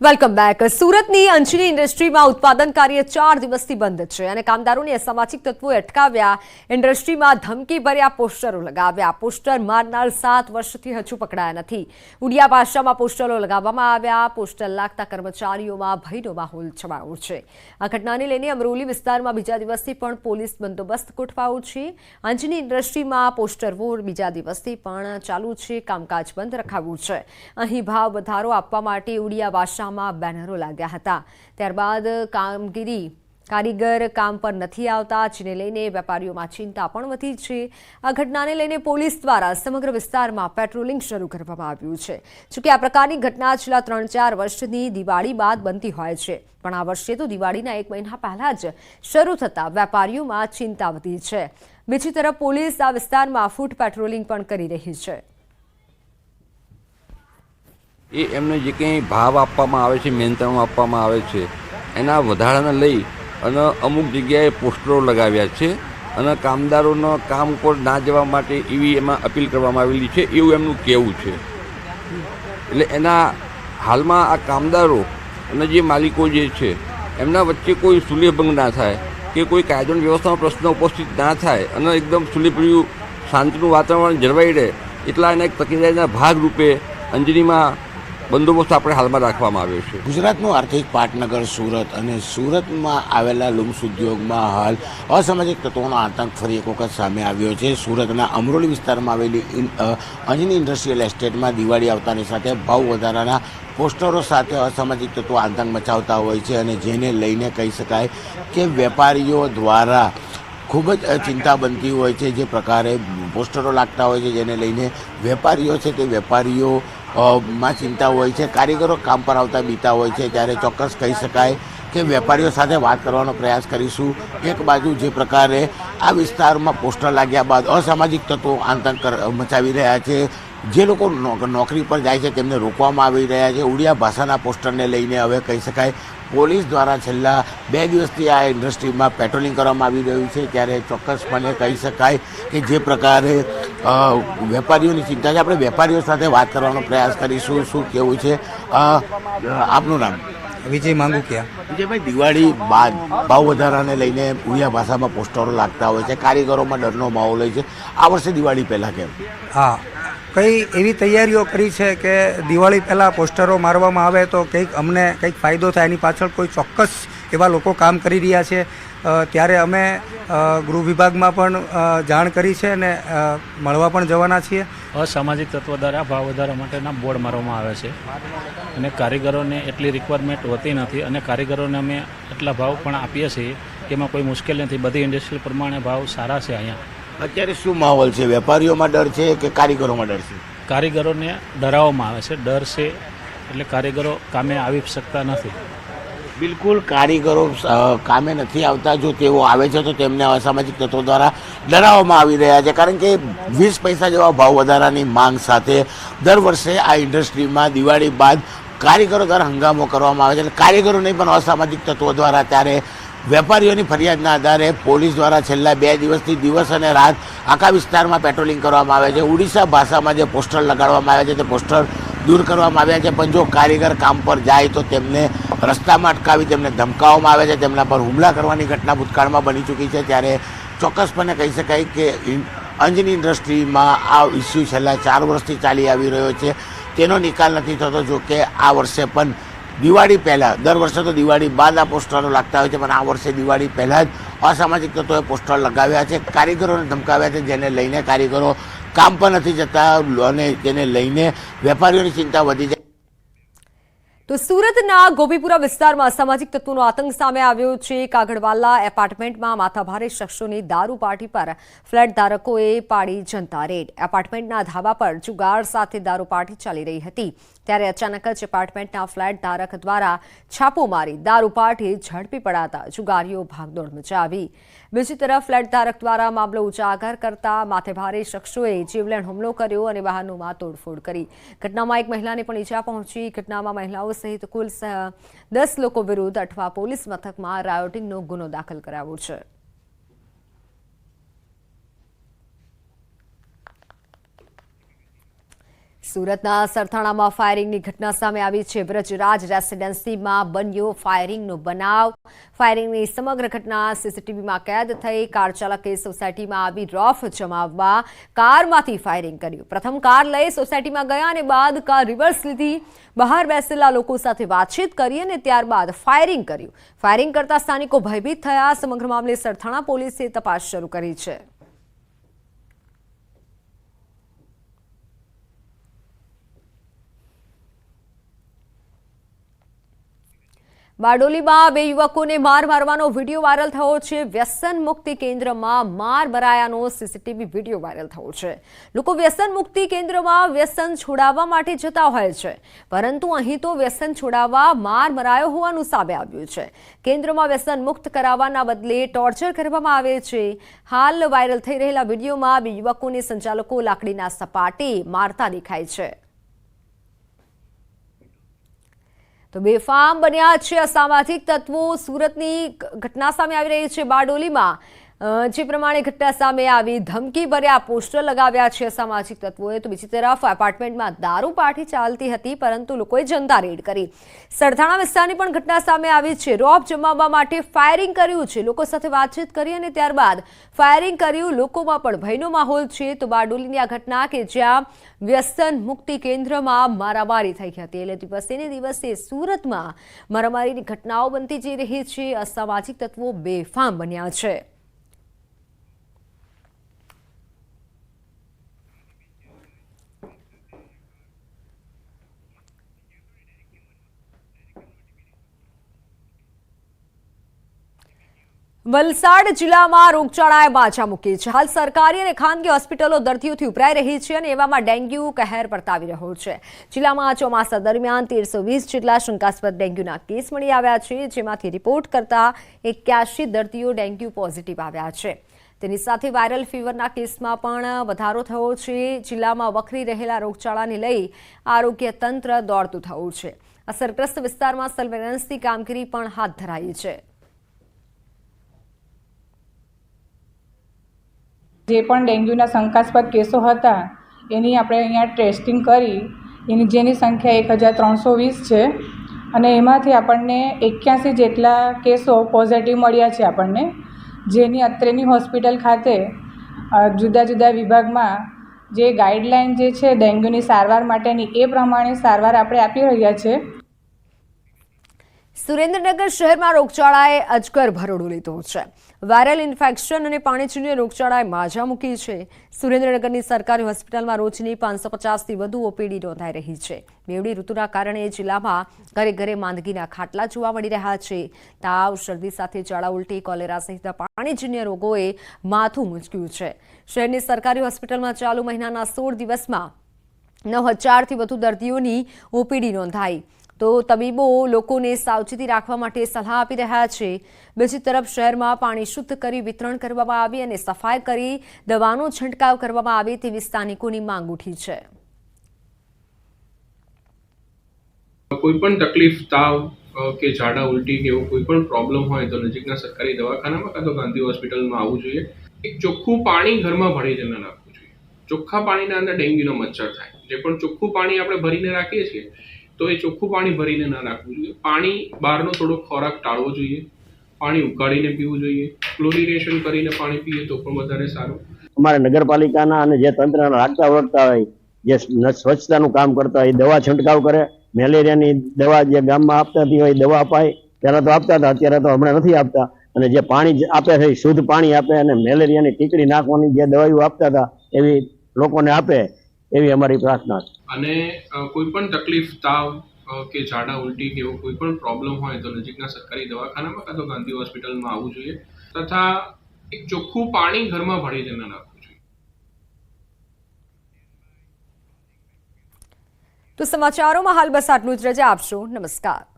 Welcome back સુરતની અંજની ઇન્ડસ્ટ્રીમાં ઉત્પાદન કાર્ય ચાર દિવસથી બંધ છે અને કામદારોને અસામાજિક તત્વોએ અટકાવ્યા. ઇન્ડસ્ટ્રીમાં ધમકી ભર્યા પોસ્ટરો લગાવ્યા. પોસ્ટર મારનાર સાત વર્ષથી હજુ પકડાયા નથી. ઉડિયા ભાષામાં પોસ્ટરો લગાવવામાં આવ્યા. પોસ્ટર લાગતા કર્મચારીઓમાં ભયનો માહોલ છવાયો છે. આ ઘટનાને લઈને અમરોલી વિસ્તારમાં બીજા દિવસથી પણ પોલીસ બંદોબસ્ત ગોઠવાયો છે. અંજની ઇન્ડસ્ટ્રીમાં પોસ્ટર વોર બીજા દિવસથી પણ ચાલુ છે. કામકાજ બંધ રખાવ્યું છે. અહીં ભાવ વધારો આપવા માટે ઉડિયા ભાષામાં બેનરો લાગ્યા હતા. ત્યારબાદ કામગીરી કારીગર કામ પર નથી આવતા, જેને લઈને વેપારીઓમાં ચિંતા પણ વધી છે. આ ઘટનાને લઈને પોલીસ દ્વારા સમગ્ર વિસ્તારમાં પેટ્રોલિંગ શરૂ કરવામાં આવ્યું છે. જોકે આ પ્રકારની ઘટના છેલ્લા ત્રણ ચાર વર્ષની દિવાળી બાદ બનતી હોય છે. પણ આ વર્ષે તો દિવાળીના એક મહિના પહેલા જ શરૂ થતા વેપારીઓમાં ચિંતા વધી છે. બીજી તરફ પોલીસ આ વિસ્તારમાં ફૂટ પેટ્રોલિંગ પણ કરી રહી છે. એ એમને જે કંઈ ભાવ આપવામાં આવે છે, નિયંત્રણ આપવામાં આવે છે, એના વધારાને લઈ અને અમુક જગ્યાએ પોસ્ટરો લગાવ્યા છે અને કામદારોનો કામ ઉપર ના જવા માટે એવી એમાં અપીલ કરવામાં આવેલી છે, એવું એમનું કહેવું છે. એટલે એના હાલમાં આ કામદારો અને જે માલિકો જે છે, એમના વચ્ચે કોઈ સુલેભંગ ના થાય કે કોઈ કાયદો વ્યવસ્થાનો પ્રશ્ન ઉપસ્થિત ના થાય અને એકદમ સુલેભર્યું શાંતિનું વાતાવરણ જળવાઈ રહે, એટલા એના એક તકેદારીના ભાગરૂપે અંજનીમાં બંદોબસ્ત આપણે હાલમાં રાખવામાં આવ્યો છે. ગુજરાતનું આર્થિક પાટનગર, સુરત અને સુરતમાં આવેલા લુમ્સ ઉદ્યોગમાં હાલ અસામાજિક તત્વોનો આતંક ફરી એક વખત સામે આવ્યો છે. સુરતના અમરોલી વિસ્તારમાં આવેલી અંજની ઇન્ડસ્ટ્રીયલ એસ્ટેટમાં દિવાળી આવતાની સાથે ભાવ વધારાના પોસ્ટરો સાથે અસામાજિક તત્વો આતંક મચાવતા હોય છે અને જેને લઈને કહી શકાય કે વેપારીઓ દ્વારા ખૂબ જ ચિંતા બનતી હોય છે. જે પ્રકારે પોસ્ટરો લાગતા હોય છે, જેને લઈને વેપારીઓ છે તે વેપારીઓ માં ચિંતા હોય છે, કારીગરો કામ પર આવતા બીતા હોય છે, ત્યારે ચોક્કસ કહી શકાય કે વેપારીઓ સાથે વાત કરવાનો પ્રયાસ કરીશું. એક બાજુ જે પ્રકારે આ વિસ્તારમાં પોસ્ટર લાગ્યા બાદ અસામાજિક તત્વો આતંક મચાવી રહ્યા છે. જે લોકો નોકરી પર જાય છે, તેમને રોકવામાં આવી રહ્યા છે. ઉડિયા ભાષાના પોસ્ટરને લઈને હવે કહી શકાય, પોલીસ દ્વારા છેલ્લા બે દિવસથી આ ઇન્ડસ્ટ્રીમાં પેટ્રોલિંગ કરવામાં આવી રહ્યું છે. ત્યારે ચોક્કસપણે કહી શકાય કે જે પ્રકારે વેપારીઓની ચિંતા છે. આપણે વેપારીઓ સાથે વાત કરવાનો પ્રયાસ કરીશું. શું કેવું છે? આપનું નામ? વિજય માંગુ ક્યાં વિજયભાઈ દિવાળી બાદ ભાવ વધારાને લઈને ઉડિયા ભાષામાં પોસ્ટરો લાગતા હોય છે. કારીગરોમાં ડરનો માહોલ હોય છે. આ વર્ષે દિવાળી પહેલાં કેમ? હા. કઈ એવી તૈયારીઓ કરી છે કે દિવાળી પહેલાં પોસ્ટરો મારવામાં આવે તો કંઈક અમને કંઈક ફાયદો થાય એની પાછળ કોઈ ચોક્કસ એવા લોકો કામ કરી રહ્યા છે. ત્યારે અમે ગૃહ વિભાગમાં પણ જાણ કરી છે અને મળવા પણ જવાના છીએ. અસામાજિક તત્વો દ્વારા ભાવ વધારા માટેના બોર્ડ મારવામાં આવે છે. અને કારીગરોને એટલી રિક્વાયરમેન્ટ હોતી નથી અને કારીગરોને અમે એટલા ભાવ પણ આપીએ છીએ કે એમાં કોઈ મુશ્કેલ નથી. બધી ઇન્ડસ્ટ્રી પ્રમાણે ભાવ સારા છે અહીંયા. અત્યારે શું માહોલ છે? વેપારીઓમાં ડર છે કે કારીગરોમાં ડર છે? કારીગરોને ડરાવવામાં આવે છે. ડર છે એટલે કારીગરો કામે આવી શકતા નથી. બિલકુલ કારીગરો કામે નથી આવતા. જો તેઓ આવે છે, તો તેમને અસામાજિક તત્વો દ્વારા ડરાવવામાં આવી રહ્યા છે. કારણ કે વીસ પૈસા જેવા ભાવ વધારાની માંગ સાથે દર વર્ષે આ ઇન્ડસ્ટ્રીમાં દિવાળી બાદ કારીગરો દ્વારા હંગામો કરવામાં આવે છે. એટલે કારીગરો નહીં, પણ અસામાજિક તત્વો દ્વારા ત્યારે વેપારીઓની ફરિયાદના આધારે પોલીસ દ્વારા છેલ્લા બે દિવસથી દિવસ અને રાત આખા વિસ્તારમાં પેટ્રોલિંગ કરવામાં આવે છે. ઉડીસા ભાષામાં જે પોસ્ટર લગાડવામાં આવે છે, તે પોસ્ટર દૂર કરવામાં આવ્યા છે. પણ જો કારીગર કામ પર જાય તો તેમને રસ્તામાં અટકાવી, તેમને ધમકાવવામાં આવે છે. તેમના પર હુમલા કરવાની ઘટના ભૂતકાળમાં બની ચૂકી છે. ત્યારે ચોક્કસપણે કહી શકાય કે અંજની ઇન્ડસ્ટ્રીમાં આ ઇસ્યુ છેલ્લા ચાર વર્ષથી ચાલી આવી રહ્યો છે. તેનો નિકાલ નથી થતો, જો કે આ વર્ષે પણ દિવાળી પહેલાં, દર વર્ષે તો દિવાળી બાદ આ પોસ્ટરો લાગતા હોય છે, પણ આ વર્ષે દિવાળી પહેલાં જ અસામાજિક તત્વોએ પોસ્ટર લગાવ્યા છે. કારીગરોને ધમકાવ્યા છે, જેને લઈને કારીગરો કામ પણ નથી જતા અને તેને લઈને વેપારીઓની ચિંતા વધી જાય તો સુરતના ગોપીપુરા વિસ્તારમાં સામાજિક તત્વોનો આતંક સામે આવ્યો છે. કાગડવાલા એપાર્ટમેન્ટમાં માથાભારે શખ્સોની દારૂ પાર્ટી પર ફ્લેટ ધારકોએ પાડી જનતા રેડ. એપાર્ટમેન્ટના ધાબા પર જુગાર સાથે દારૂ પાર્ટી ચાલી રહી હતી. ત્યારે અચાનક જ એપાર્ટમેન્ટના ફ્લેટ ધારક દ્વારા છાપો મારી દારૂ પાર્ટી ઝડપી પડાતા જુગારીઓ ભાગદોડ મચાવી. બીજી તરફ ફ્લેટ ધારક દ્વારા મામલો ઉજાગર કરતા માથેભારે શખ્સોએ જીવલેણ હુમલો કર્યો અને વાહનોમાં તોડફોડ કરી. ઘટનામાં એક મહિલાને પણ ઈજા પહોંચી. ઘટનામાં મહિલાઓ સહિત કુલ દસ લોકો વિરુદ્ધ અઠવા પોલીસ મથકમાં રાયોટિંગનો ગુનો દાખલ કરાયો છે. સુરતના સરથાણામાં ફાયરિંગની ઘટના સામે આવી છે. બ્રજરાજ રેસિડેન્સીમાં બન્યો ફાયરિંગનો બનાવ. ફાયરિંગની સમગ્ર ઘટના સીસીટીવીમાં કેદ થઈ. કાર ચાલકે સોસાયટીમાં આવી રોફ જમાવવા કારમાંથી ફાયરિંગ કર્યું. પ્રથમ કાર લઈ સોસાયટીમાં ગયા અને બાદ કાર રિવર્સ લીધી. બહાર બેસેલા લોકો સાથે વાતચીત કરી અને ત્યારબાદ ફાયરિંગ કર્યું. ફાયરિંગ કરતા સ્થાનિકો ભયભીત થયા. સમગ્ર મામલે સરથાણા પોલીસે તપાસ શરૂ કરી છે. બારડોલીમાં બે યુવકોને માર મારવાનો વીડિયો વાયરલ થયો છે. વ્યસન મુક્તિ કેન્દ્રમાં માર મરાયાનો સીસીટીવી વીડિયો વાયરલ થયો છે. લોકો વ્યસન મુક્તિ કેન્દ્રમાં વ્યસન છોડાવવા માટે જતા હોય છે. પરંતુ અહીં તો વ્યસન છોડાવવા માર મરાયો હોવાનું સામે આવ્યું છે. કેન્દ્રમાં વ્યસન મુક્ત કરાવવાના બદલે ટોર્ચર કરવામાં આવે છે. હાલ વાયરલ થઈ રહેલા વિડીયોમાં બે યુવકોને સંચાલકો લાકડીના સપાટે મારતા દેખાય છે. તો બેફામ બન્યા છે અસામાજિક તત્વો. સુરતની ઘટના સામે આવી રહી છે બારડોલીમાં. જે પ્રમાણે ઘટના સામે આવી, ધમકી ભર્યા, પોસ્ટર લગાવ્યા છે અસામાજિક તત્વોએ, તો બીજી તરફ એપાર્ટમેન્ટમાં દારૂ પાર્ટી ચાલતી હતી, પરંતુ લોકોએ જનતા રેડ કરી. સરથાણા વિસ્તારની પણ ઘટના સામે આવી છે. રોપ જમાવવા માટે ફાયરિંગ કર્યું છે. લોકો સાથે વાતચીત કરી અને ત્યારબાદ ફાયરિંગ કર્યું. લોકોમાં પણ ભયનો માહોલ છે. તો બારડોલીની આ ઘટના કે જ્યાં વ્યસન મુક્તિ કેન્દ્રમાં મારામારી થઈ હતી. એટલે દિવસે ને દિવસે સુરતમાં મારામારીની ઘટનાઓ બનતી જઈ રહી છે. અસામાજિક તત્વો બેફામ બન્યા છે. વલસાડ જિલ્લામાં રોગચાળાએ બાજા મૂકી છે. હાલ સરકારી અને ખાનગી હોસ્પિટલો દર્દીઓથી ઉભરાઈ રહી છે અને એવામાં ડેન્ગ્યુ કહેર પરતાવી રહ્યો છે. જિલ્લામાં ચોમાસા દરમિયાન તેરસો વીસ જેટલા શંકાસ્પદ ડેન્ગ્યુના કેસ મળી આવ્યા છે, જેમાંથી રિપોર્ટ કરતા એક્યાસી દર્દીઓ ડેન્ગ્યુ પોઝિટિવ આવ્યા છે. તેની સાથે વાયરલ ફીવરના કેસમાં પણ વધારો થયો છે. જિલ્લામાં વખરી રહેલા રોગચાળાને લઈ આરોગ્ય તંત્ર દોડતું થયું છે. અસરગ્રસ્ત વિસ્તારમાં સર્વેલન્સની કામગીરી પણ હાથ ધરાઈ છે. જે પણ ડેન્ગ્યુના શંકાસ્પદ કેસો હતા, એની આપણે અહીંયા ટેસ્ટિંગ કરી. એની જેની સંખ્યા એક હજાર ત્રણસો વીસ છે અને એમાંથી આપણને એક્યાસી જેટલા કેસો પોઝિટિવ મળ્યા છે આપણને. જેની અત્રેની હોસ્પિટલ ખાતે જુદા જુદા વિભાગમાં જે ગાઈડલાઇન જે છે ડેન્ગ્યુની સારવાર માટેની, એ પ્રમાણે સારવાર આપણે આપી રહ્યા છે. સુરેન્દ્રનગર શહેરમાં રોગચાળાએ અજગર ભરડો લીધો છે. વાયરલ ઇન્ફેક્શન અને પાણીજન્ય રોગચાળાએ માજા મૂકી છે. સુરેન્દ્રનગરની સરકારી હોસ્પિટલમાં રોજની પાંચસો પચાસથી વધુ ઓપીડી નોંધાઈ રહી છે. બેવડી ઋતુના કારણે જિલ્લામાં ઘરે ઘરે માંદગીના ખાટલા જોવા મળી રહ્યા છે. તાવ, શરદી સાથે ઝાડા ઉલટી, કોલેરા સહિતના પાણીજન્ય રોગોએ માથું મૂંઝક્યું છે. શહેરની સરકારી હોસ્પિટલમાં ચાલુ મહિનાના સોળ દિવસમાં નવ હજારથી વધુ દર્દીઓની ઓપીડી નોંધાઈ. તો તબીબો લોકોને સાવચેતી રાખવા માટે સલાહ આપી રહ્યા છે. બીજી તરફ શહેરમાં પાણી શુદ્ધ કરી વિતરણ કરવામાં આવી અને સફાઈ કરી દવાનો છંટકાવ કરવામાં આવે તેવી સ્થાનિકોની માંગ ઉઠી છે. કોઈ પણ તકલીફ, તાવ કે ઝાડા, ઉલટી કે એવો કોઈ પણ પ્રોબ્લેમ હોય તો નજીકના સરકારી દવાખાનામાં કાં તો ગાંધી હોસ્પિટલમાં આવવું જોઈએ. એક ચોખ્ખું પાણી ઘરમાં ભરીને ન નાખવું જોઈએ. ચોખ્ખા પાણીના અંદર ડેન્ગ્યુનો મચ્છર થાય. જે પણ ચોખ્ખું પાણી આપણે ભરીને રાખીએ છીએ તો એ ચોખ્ખું પાણી ભરીને ના રાખવું જોઈએ. પાણી બહારનો થોડો ખોરાક ટાળવો જોઈએ. પાણી ઉકાળીને પીવું જોઈએ. ક્લોરિનેશન કરીને પાણી પીએ તો પણ વધારે સારું. અમારે નગરપાલિકાના અને જે તંત્રના લાગતા વળગતા હોય, જે સ્વચ્છતાનું કામ કરતા હોય દવા છંટકાવ કરે. મેલેરિયાની દવા જે ગામમાં આપતા હતી હોય દવા અપાય. પહેલાં તો આપતા હતા, અત્યારે તો હમણાં નથી આપતા. અને જે પાણી આપે છે શુદ્ધ પાણી આપે અને મેલેરિયાની ટીકડી નાખવાની જે દવાઈઓ આપતા હતા, એવી લોકોને આપે, એવી અમારી પ્રાર્થના છે. અને કોઈ પણ તકલીફ તાવ કે ઝાડા, ઉલટી કે એવો કોઈ પણ પ્રોબ્લેમ હોય તો નજીકના સરકારી દવાખાનામાં કાં તો ગાંધી હોસ્પિટલમાં આવવું જોઈએ તથા એક ચોખ્ખું પાણી ઘરમાં ભરીને ન રાખવું જોઈએ. તો સમાચારોમાં હાલ બસ આટલું જ. રજા આપશો. નમસ્કાર.